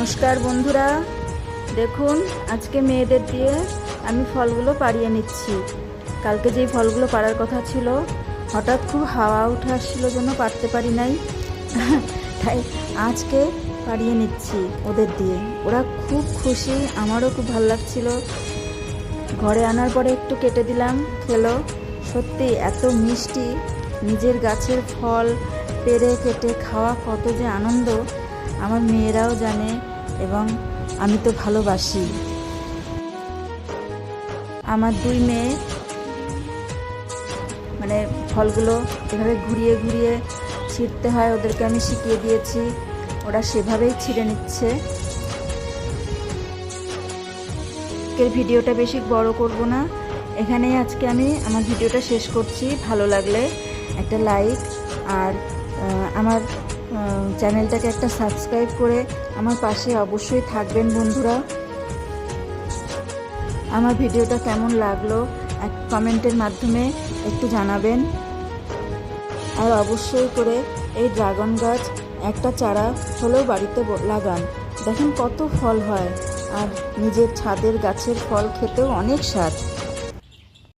নমস্কার বন্ধুরা। দেখুন, আজকে মেয়েদের দিয়ে আমি ফলগুলো পাড়িয়ে নিচ্ছি। কালকে যেই ফলগুলো পাড়ার কথা ছিল, হঠাৎ খুব হাওয়া উঠে আসছিল জন্য পারতে পারি নাই। তাই আজকে পাড়িয়ে নিচ্ছি ওদের দিয়ে। ওরা খুব খুশি, আমারও খুব ভালো লাগছিল। ঘরে আনার পরে একটু কেটে দিলাম, খেলো। সত্যি এত মিষ্টি, নিজের গাছের ফল পেরে কেটে খাওয়া কত যে আনন্দ। আমার মেয়েরাও জানে এবং আমি তো ভালোবাসি। আমার দুই মেয়ে মানে ফলগুলো এভাবে ঘুরিয়ে ঘুরিয়ে ছিঁড়তে হয়, ওদেরকে আমি শিখিয়ে দিয়েছি। ওরা সেভাবেই ছিঁড়ে নিচ্ছে। আজকের ভিডিওটা বেশি বড় করব না। এখানেই আজকে আমি আমার ভিডিওটা শেষ করছি। ভালো লাগলে একটা লাইক আর আমার চ্যানেলটাকে একটা সাবস্ক্রাইব করে আমার পাশে অবশ্যই থাকবেন বন্ধুরা। আমার ভিডিওটা কেমন লাগল এক কমেন্টের মাধ্যমে একটু জানাবেন। আর অবশ্যই করে এই ড্রাগন গাছ একটা চারা হলেও বাড়িতে লাগান। দেখেন কত ফল হয়। আর নিজের ছাদের গাছের ফল খেতেও অনেক স্বাদ।